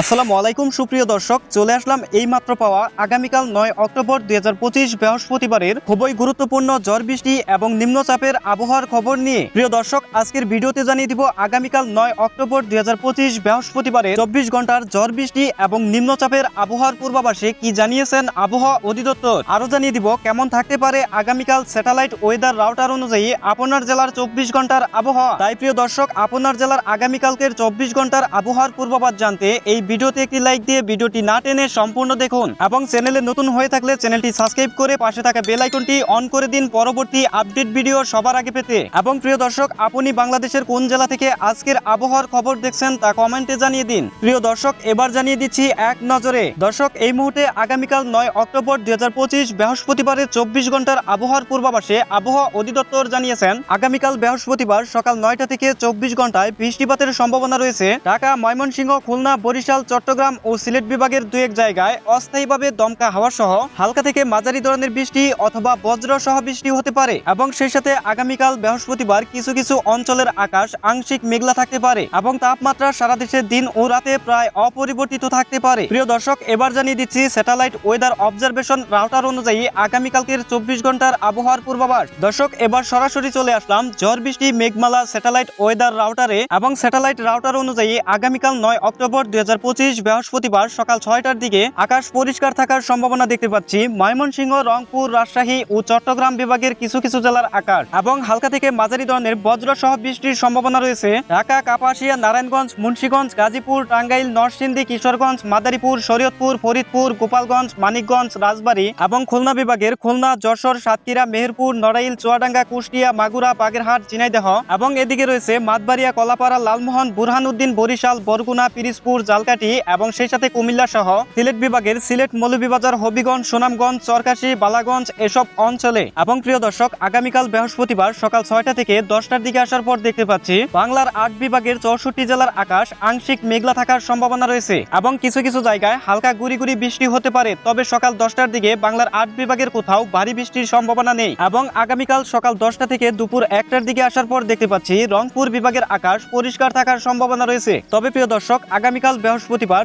আসসালামু আলাইকুম, সুপ্রিয় দর্শক। চলে আসলাম এই মাত্র পাওয়া আগামীকাল নয় অক্টোবর দুই হাজার পঁচিশ বৃহস্পতিবারের খুবই গুরুত্বপূর্ণ ঝড় বৃষ্টি এবং নিম্নচাপের আবহাওয়ার খবর নিয়ে। প্রিয় দর্শক, আজকের ভিডিওতে জানিয়ে দিব আগামীকাল নয় অক্টোবর দুই হাজার পঁচিশ বৃহস্পতিবারে চব্বিশ ঘণ্টার ঝড় বৃষ্টি এবং নিম্নচাপের আবহাওয়ার পূর্বাভাসে কি জানিয়েছেন আবহাওয়া অধিদপ্তর? আরও জানিয়ে দিব কেমন থাকতে পারে আগামীকাল স্যাটেলাইট ওয়েদার রাউটার অনুযায়ী আপনার জেলার চব্বিশ ঘণ্টার আবহাওয়া। তাই প্রিয় দর্শক, আপনার জেলার আগামীকালকের চব্বিশ ঘণ্টার আবহাওয়ার পূর্বাভাস জানতে এই ভিডিওতে একটি লাইক দিয়ে ভিডিওটি না টেনে সম্পূর্ণ দেখুন এবং চ্যানেলে নতুন হয়ে থাকলে চ্যানেলটি সাবস্ক্রাইব করে পাশে থাকা বেল আইকনটি অন করে দিন পরবর্তী আপডেট ভিডিও সবার আগে পেতে। এবং প্রিয় দর্শক, আপনি বাংলাদেশের কোন জেলা থেকে আজকের আবহাওয়ার খবর দেখছেন তা কমেন্টে জানিয়ে দিন। প্রিয় দর্শক, এবার জানিয়ে দিচ্ছি এক নজরে। দর্শক, এই মুহূর্তে আগামীকাল নয় অক্টোবর দুই হাজার পঁচিশ বৃহস্পতিবারের চব্বিশ ঘণ্টার আবহাওয়ার পূর্বাভাসে আবহাওয়া অধিদপ্তর জানিয়েছেন, আগামীকাল বৃহস্পতিবার সকাল নয়টা থেকে চব্বিশ ঘন্টায় বৃষ্টিপাতের সম্ভাবনা রয়েছে। ঢাকা, ময়মনসিংহ, খুলনা, বরিশাল চট্টগ্রাম ও সিলেট বিভাগের দু এক জায়গায় অস্থায়ীভাবে দমকা হাওয়া সহ হালকা থেকে মাঝারি ধরনের বৃষ্টি অথবা বজ্র সহ বৃষ্টি হতে পারে এবং সেই সাথে আগামীকাল বৃহস্পতিবার কিছু কিছু অঞ্চলের আকাশ আংশিক মেঘলা থাকতে পারে এবং তাপমাত্রা সারা দেশে দিন ও রাতে প্রায় অপরিবর্তিত থাকতে পারে। প্রিয় দর্শক, এবার জানিয়ে দিচ্ছি স্যাটেলাইট ওয়েদার অবজারভেশন রাউটার অনুযায়ী আগামীকালকের চব্বিশ ঘণ্টার আবহাওয়ার পূর্বাভাস। দর্শক, এবার সরাসরি চলে আসলাম ঝড় বৃষ্টি মেঘমালা স্যাটেলাইট ওয়েদার রাউটারে এবং স্যাটেলাইট রাউটার অনুযায়ী আগামীকাল নয় অক্টোবর দুই হাজার পঁচিশ বৃহস্পতিবার সকাল ছয়টার দিকে আকাশ পরিষ্কার থাকার সম্ভাবনা দেখতে পাচ্ছি। ময়মনসিংহ, রংপুর, রাজশাহী ও চট্টগ্রাম বিভাগের কিছু কিছু জেলার আকাশ এবং হালকা থেকে মাঝারি ধরনের বজ্র সহ বৃষ্টির সম্ভাবনা রয়েছে। ঢাকা, কাপাসিয়া, নারায়ণগঞ্জ, মুন্সীগঞ্জ, গাজীপুর, টাঙ্গাইল, নরসিংদী, কিশোরগঞ্জ, মাদারীপুর, শরীয়তপুর, ফরিদপুর, গোপালগঞ্জ, মানিকগঞ্জ, রাজবাড়ী এবং খুলনা বিভাগের খুলনা, যশোর, সাতক্ষীরা, মেহেরপুর, নড়াইল, চুয়াডাঙ্গা, কুষ্টিয়া, মাগুরা বাগেরহাট ঝিনাইদহ এবং এদিকে রয়েছে মাতবাড়িয়া, কলাপাড়া, লালমোহন, বুরহানুদ্দিন, বরিশাল, বরগুনা, পিরিজপুর জালকাটি এবং সেই সাথে কুমিল্লা সহ সিলেট বিভাগের সিলেট মৌলভীবাজার, হবিগঞ্জ, সুনামগঞ্জ, চরকাশি, বালাগঞ্জ এসব অঞ্চলে। এবং প্রিয় দর্শক, আগামীকাল বৃহস্পতিবার সকাল ছয়টা থেকে দশটার দিকে আসার পর দেখতে পাচ্ছি বাংলার আট বিভাগের চৌষট্টি জেলার আকাশ আংশিক মেঘলা থাকার সম্ভাবনা রয়েছে এবং কিছু কিছু জায়গায় হালকা গুড়ি গুড়ি বৃষ্টি হতে পারে। তবে সকাল দশটার দিকে বাংলার আট বিভাগের কোথাও ভারী বৃষ্টির সম্ভাবনা নেই এবং আগামীকাল সকাল দশটা থেকে দুপুর একটার দিকে আসার পর দেখতে পাচ্ছি রংপুর বিভাগের আকাশ পরিষ্কার থাকার সম্ভাবনা রয়েছে। তবে প্রিয় দর্শক, আগামীকাল বৃহস্পতিবার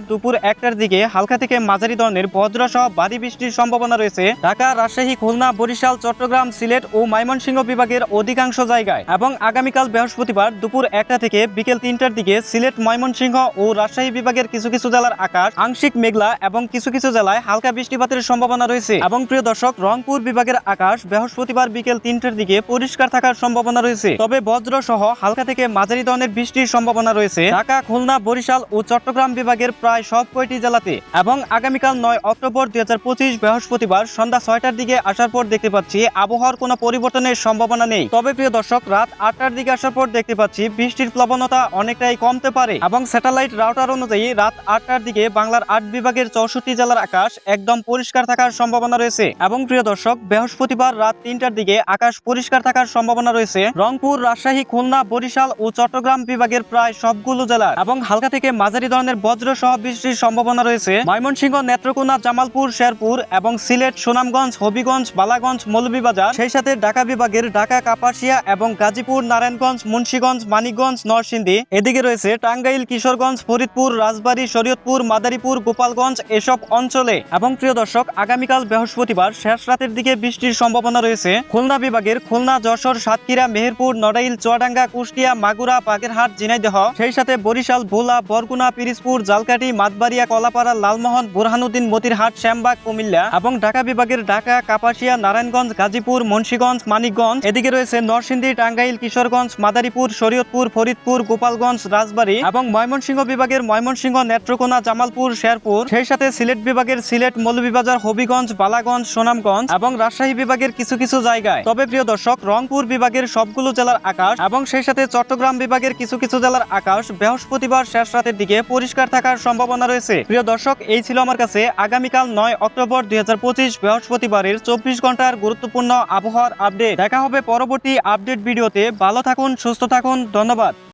দুপুর একটার দিকে হালকা থেকে মাঝারি ধরনের বজ্রসহ ভারী বৃষ্টির সম্ভাবনা রয়েছে ঢাকা, রাজশাহী, খুলনা, বরিশাল, চট্টগ্রাম, সিলেট ও ময়মনসিংহ বিভাগের অধিকাংশ জায়গায় এবং আগামীকাল বৃহস্পতিবার দুপুর একটা থেকে বিকেল তিনটার দিকে সিলেট, ময়মনসিংহ ও রাজশাহী বিভাগের কিছু কিছু জেলার আকাশ আংশিক মেঘলা এবং কিছু কিছু জেলায় হালকা বৃষ্টিপাতের সম্ভাবনা রয়েছে। এবং প্রিয় দর্শক, রংপুর বিভাগের আকাশ বৃহস্পতিবার বিকেল তিনটার দিকে পরিষ্কার থাকার সম্ভাবনা রয়েছে। তবে বজ্র সহ হালকা থেকে মাঝারি ধরনের বৃষ্টির সম্ভাবনা রয়েছে। ঢাকা, খুলনা, বরিশাল ও চট্টগ্রাম বিভাগের প্রায় সব কয়টি জেলাতে এবং আগামীকাল নয় অক্টোবর দুই হাজার পঁচিশ বৃহস্পতিবার সন্ধ্যা ছয়টার দিকে আসার পর দেখতে পাচ্ছি আবহাওয়ার কোনো পরিবর্তনের সম্ভাবনা নেই। তবে প্রিয় দর্শক, রাত আটটার দিকে আসার পর দেখতে পাচ্ছি বৃষ্টির প্লবনতা অনেকটাই কমতে পারে এবং স্যাটেলাইট রাউটার অনুযায়ী রাত আটটার দিকে বাংলার আট বিভাগের চৌষট্টি জেলার আকাশ একদম পরিষ্কার থাকার সম্ভাবনা রয়েছে এবং প্রিয় দর্শক, বৃহস্পতিবার রাত তিনটার দিকে আকাশ পরিষ্কার থাকার সম্ভাবনা রয়েছে। রংপুর, রাজশাহী, খুলনা, বরিশাল ও চট্টগ্রাম বিভাগের প্রায় সবগুলো জেলার এবং হালকা থেকে মাঝারি ধরনের বজ্র সহ বৃষ্টির সম্ভাবনা রয়েছে। ময়মনসিংহ, নেত্রকোনা, জামালপুর, শেরপুর এবং সিলেট, সুনামগঞ্জ, হবিগঞ্জ, বালাগঞ্জ, মৌলভীবাজার, সেই সাথে ঢাকা বিভাগের ঢাকা, কাপাসিয়া এবং গাজীপুর, নারায়ণগঞ্জ, মুন্সীগঞ্জ, মানিকগঞ্জ, নরসিংদী। এদিকে রয়েছে টাঙ্গাইল, কিশোরগঞ্জ, ফরিদপুর, রাজবাড়ী, শরীয়তপুর, মাদারীপুর, গোপালগঞ্জ এসব অঞ্চলে। এবং প্রিয় দর্শক, আগামীকাল বৃহস্পতিবার শেষ রাতের দিকে বৃষ্টির সম্ভাবনা রয়েছে। খুলনা বিভাগের খুলনা, যশোর, সাতক্ষীরা, মেহেরপুর, নড়াইল, চুয়াডাঙ্গা, কুষ্টিয়া, মাগুরা, বাগেরহাট, ঝিনাইদহ, সেই সাথে বরিশাল, ভোলা, বরগুনা, পিরিজপুর জালকাটি মাতবাড়িয়া, কলাপাড়া, লালমোহন, বুরহানুদ্দিন, মতিরহাট, শ্যামবাগ, কুমিল্লা এবং ঢাকা বিভাগের ঢাকা, কাপাসিয়া, নারায়ণগঞ্জ, গাজীপুর, মুন্সীগঞ্জ, মানিকগঞ্জ। এদিকে রয়েছে নরসিংদী, টাঙ্গাইল, কিশোরগঞ্জ, মাদারীপুর, শরীয়তপুর, ফরিদপুর, গোপালগঞ্জ, রাজবাড়ী এবং ময়মনসিংহ বিভাগের ময়মনসিংহ, নেত্রকোনা, জামালপুর, শেরপুর। সেই সাথে সিলেট বিভাগের সিলেট, মৌলভীবাজার, হবিগঞ্জ, বালাগঞ্জ, সুনামগঞ্জ এবং রাজশাহী বিভাগের কিছু কিছু জায়গায়। তবে প্রিয় দর্শক, রংপুর বিভাগের সবগুলো জেলার আকাশ এবং সেই সাথে চট্টগ্রাম বিভাগের কিছু কিছু জেলার আকাশ বৃহস্পতিবার শেষ রাতের দিকে পরিষ্কার থাকার সম্ভাবনা রয়েছে। প্রিয় দর্শক, এই ছিল আমার কাছে আগামীকাল নয় অক্টোবর দুই হাজার পঁচিশ বৃহস্পতিবারের চব্বিশ ঘণ্টার গুরুত্বপূর্ণ আবহাওয়ার আপডেট। দেখা হবে পরবর্তী আপডেট ভিডিওতে। ভালো থাকুন, সুস্থ থাকুন, ধন্যবাদ।